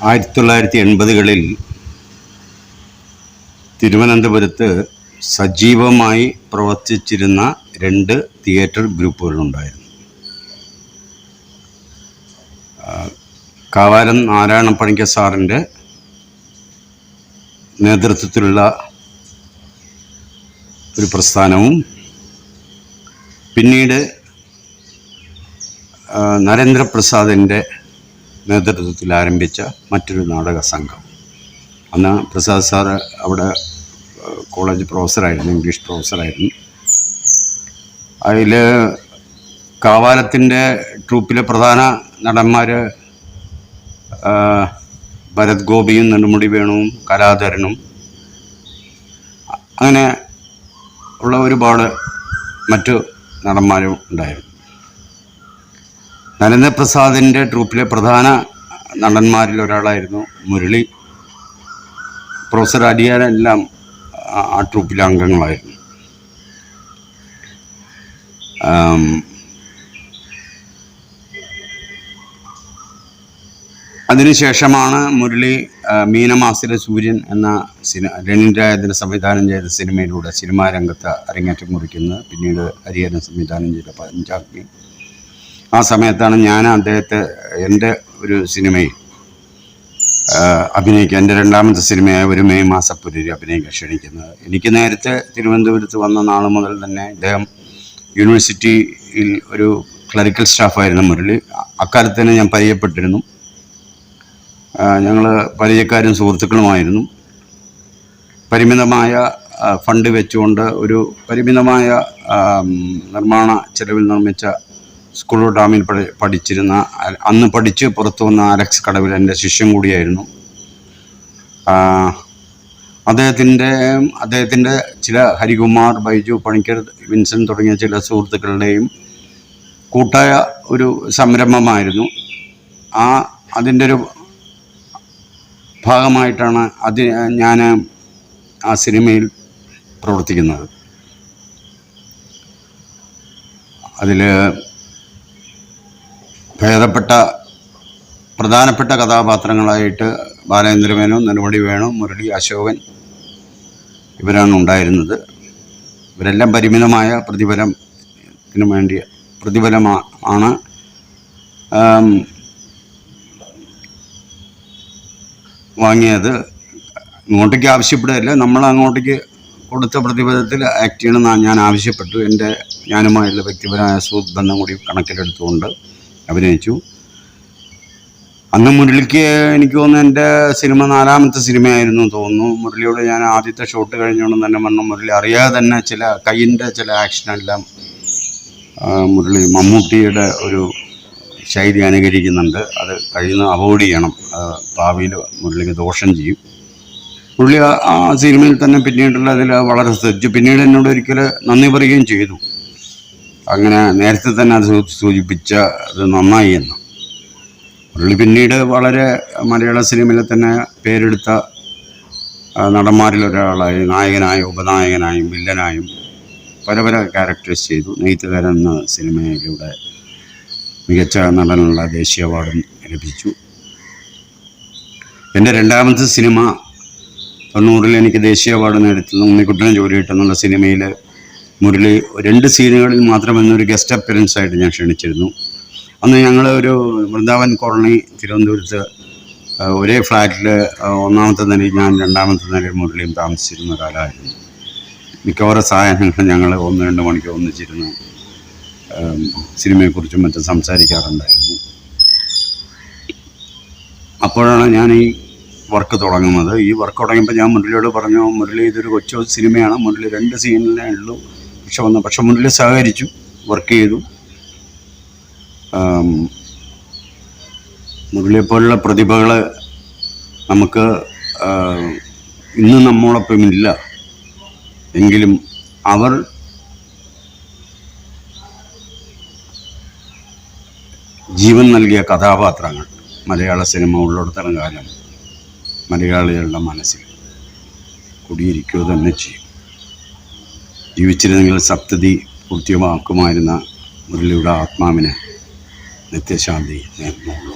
ആയിരത്തി തൊള്ളായിരത്തി എൺപതുകളിൽ തിരുവനന്തപുരത്ത് സജീവമായി പ്രവർത്തിച്ചിരുന്ന രണ്ട് തിയേറ്റർ ഗ്രൂപ്പുകളുണ്ടായിരുന്നു. ആ, കാവാലം നാരായണ പണിക്ക സാറിന്റെ നേതൃത്വത്തിലുള്ള ഒരു പ്രസ്ഥാനവും പിന്നീട് നരേന്ദ്രപ്രസാദിന്റെ നേതൃത്വത്തിൽ ആരംഭിച്ച മറ്റൊരു നാടക സംഘം. അന്ന് പ്രസാദ് സാറ് അവിടെ കോളേജ് പ്രൊഫസറായിരുന്നു ഇംഗ്ലീഷ് പ്രൊഫസറായിരുന്നു. അതിൽ കാവാലത്തിന്റെ ട്രൂപ്പിലെ പ്രധാന നടന്മാർ ഭരത് ഗോപിയും നെടുമുടി വേണുവും കലാധരനും അങ്ങനെ ഉള്ള ഒരുപാട് മറ്റു നടന്മാരും ഉണ്ടായിരുന്നു. നരേന്ദ്രപ്രസാദിന്റെ ട്രൂപ്പിലെ പ്രധാന നടന്മാരിൽ ഒരാളായിരുന്നു മുരളി. പ്രൊഫസർ അടിയാരെല്ലാം ആ- ട്രൂപ്പിലെ അംഗങ്ങളായിരുന്നു. അതിനുശേഷമാണ് മുരളി മീനമാസിലെ സൂര്യൻ എന്ന സിനി രണിരാജന് സംവിധാനം ചെയ്ത സിനിമയിലൂടെ സിനിമാ രംഗത്ത് അരങ്ങേറ്റം കുറിക്കുന്നത്. പിന്നീട് ഹരിഹരൻ സംവിധാനം ചെയ്ത പഞ്ചാഗ്നി ആ സമയത്താണ് ഞാൻ അദ്ദേഹത്തെ എന്റെ ഒരു സിനിമയിൽ അഭിനയിക്കുക എന്റെ രണ്ടാമത്തെ സിനിമയായ ഒരു മെയ് മാസപ്പുരരി അഭിനയിക്കാൻ ക്ഷണിക്കുന്നത്. എനിക്ക് നേരത്തെ തിരുവനന്തപുരത്ത് വന്ന നാൾ മുതൽ തന്നെ അദ്ദേഹം യൂണിവേഴ്സിറ്റിയിൽ ഒരു ക്ലറിക്കൽ സ്റ്റാഫായിരുന്നു മുരളി. അക്കാലത്ത് തന്നെ ഞാൻ പരിചയപ്പെട്ടിരുന്നു. ഞങ്ങൾ പരിചയക്കാരും സുഹൃത്തുക്കളുമായിരുന്നു. പരിമിതമായ ഫണ്ട് വെച്ചുകൊണ്ട് ഒരു പരിമിതമായ നിർമ്മാണ ചെലവിൽ നിർമ്മിച്ച സ്കൂൾ ഡാമിൽ പഠിച്ചിരുന്ന അന്ന് പഠിച്ച് പുറത്തു വന്ന അലക്സ് കടവിൽ എന്റെ ശിഷ്യൻ കൂടിയായിരുന്നു. അദ്ദേഹത്തിന്റെ അദ്ദേഹത്തിന്റെ ചില ഹരികുമാർ ബൈജു പണിക്കർ വിൻസൻ തുടങ്ങിയ ചില സുഹൃത്തുക്കളുടെയും കൂട്ടായ ഒരു സംരംഭമായിരുന്നു. ആ അതിന്റെ ഒരു ഭാഗമായിട്ടാണ് അത് ഞാൻ ആ സിനിമയിൽ പ്രവർത്തിക്കുന്നത്. അതിൽ ഭേദപ്പെട്ട പ്രധാനപ്പെട്ട കഥാപാത്രങ്ങളായിട്ട് ബാലേന്ദ്രമേനോൻ നെടുമുടി വേണു മുരളി അശോകൻ ഇവരാണ് ഉണ്ടായിരുന്നത്. ഇവരെല്ലാം പരിമിതമായ പ്രതിഫലത്തിന് വേണ്ടി പ്രതിഫലമാണ് വാങ്ങിയത്. ഇങ്ങോട്ടേക്ക് ആവശ്യപ്പെടുകയല്ല. നമ്മൾ അങ്ങോട്ടേക്ക് കൊടുത്ത പ്രതിഫലത്തിൽ ആക്ട് ചെയ്യണമെന്ന് ഞാൻ ആവശ്യപ്പെട്ടു. എന്റെ ഞാനുമായുള്ള വ്യക്തിപരമായ സുഹൃത്ത് ബന്ധം കൂടി കണക്കിലെടുത്തുകൊണ്ട് അഭിനയിച്ചു. അന്ന് മുരളിക്ക് എനിക്ക് തോന്നുന്നു എന്റെ സിനിമ നാലാമത്തെ സിനിമയായിരുന്നു തോന്നുന്നു. മുരളിയോട് ഞാൻ ആദ്യത്തെ ഷോട്ട് കഴിഞ്ഞുകൊണ്ട് തന്നെ പറഞ്ഞു മുരളി അറിയാതെ തന്നെ ചില കയ്യിന്റെ ചില ആക്ഷനെല്ലാം മുരളി മമ്മൂട്ടിയുടെ ഒരു ശൈലി അനുകരിക്കുന്നുണ്ട്. അത് കഴിയുന്ന അവോയ്ഡ് ചെയ്യണം. ഭാവിയിൽ മുരളിക്ക് ദോഷം ചെയ്യും. ആ- ആ സിനിമയിൽ തന്നെ പിന്നീടുള്ള അതിൽ വളരെ ശ്രദ്ധിച്ചു. പിന്നീട് എന്നോട് ഒരിക്കൽ നന്ദി പറയുകയും ചെയ്തു. അങ്ങനെ നേരത്തെ തന്നെ അത് സൂചിപ്പിച്ച അത് നന്നായി എന്ന് പുള്ളി പിന്നീട് വളരെ മലയാള സിനിമയിലെ തന്നെ പേരെടുത്ത നടന്മാരിൽ ഒരാളായി നായകനായും ഉപനായകനായും വില്ലനായും പല പല ക്യാരക്ടേഴ്സ് ചെയ്തു. നെയ്ത്തുകാരൻ എന്ന സിനിമയിലൂടെ മികച്ച നടനുള്ള ദേശീയ അവാർഡും ലഭിച്ചു. എന്റെ രണ്ടാമത്തെ സിനിമ തൊണ്ണൂറിൽ എനിക്ക് ദേശീയ അവാർഡ് നേടിത്തന്നു ഉണ്ണിക്കുട്ടനെ ജോലി കിട്ടുന്നുള്ള സിനിമയിൽ മുരളി രണ്ട് സീനുകളിൽ മാത്രം എന്നൊരു ഗസ്റ്റ് അപ്പിയറൻസ് ആയിട്ട് ഞാൻ ക്ഷണിച്ചിരുന്നു. അന്ന് ഞങ്ങൾ ഒരു വൃന്ദാവൻ കോളനി തിരുവനന്തപുരത്ത് ഒരേ ഫ്ലാറ്റിൽ ഒന്നാമത്തെ നിലയിൽ ഞാൻ രണ്ടാമത്തെ നിലയിൽ മുരളിയും താമസിച്ചിരുന്ന കാലമായിരുന്നു. മിക്കവാറും സായാഹ്നങ്ങൾ ഞങ്ങൾ ഒന്ന് രണ്ട് മണിക്കൂർ ഒന്നിച്ചിരുന്നു. സിനിമയെക്കുറിച്ചും മറ്റും സംസാരിക്കാറുണ്ടായിരുന്നു. അപ്പോഴാണ് ഞാൻ ഈ വർക്ക് തുടങ്ങുന്നത്. ഈ വർക്ക് തുടങ്ങിയപ്പോൾ ഞാൻ മുരളിയോട് പറഞ്ഞു മുരളി ഇതൊരു കൊച്ചു സിനിമയാണ്. മുരളി രണ്ട് സീനിലേ ഉള്ളൂ. പക്ഷെ വന്നു പക്ഷെ മുന്നിൽ സഹകരിച്ചു വർക്ക് ചെയ്തു. മുരളിയെപ്പോലുള്ള പ്രതിഭകൾ നമുക്ക് ഇന്ന് നമ്മോടൊപ്പം ഇല്ല. എങ്കിലും അവർ ജീവൻ നൽകിയ കഥാപാത്രങ്ങൾ മലയാള സിനിമ ഉള്ളിടത്തോളം കാലം മലയാളികളുടെ മനസ്സിൽ കുടിയിരിക്കുക തന്നെ ചെയ്യും. ജീവിച്ചിരുന്നെങ്കിൽ സപ്തതി പൂർത്തിയുമാക്കുമായിരുന്ന മുരളിയുടെ ആത്മാവിന് നിത്യശാന്തി നേർന്നുള്ളൂ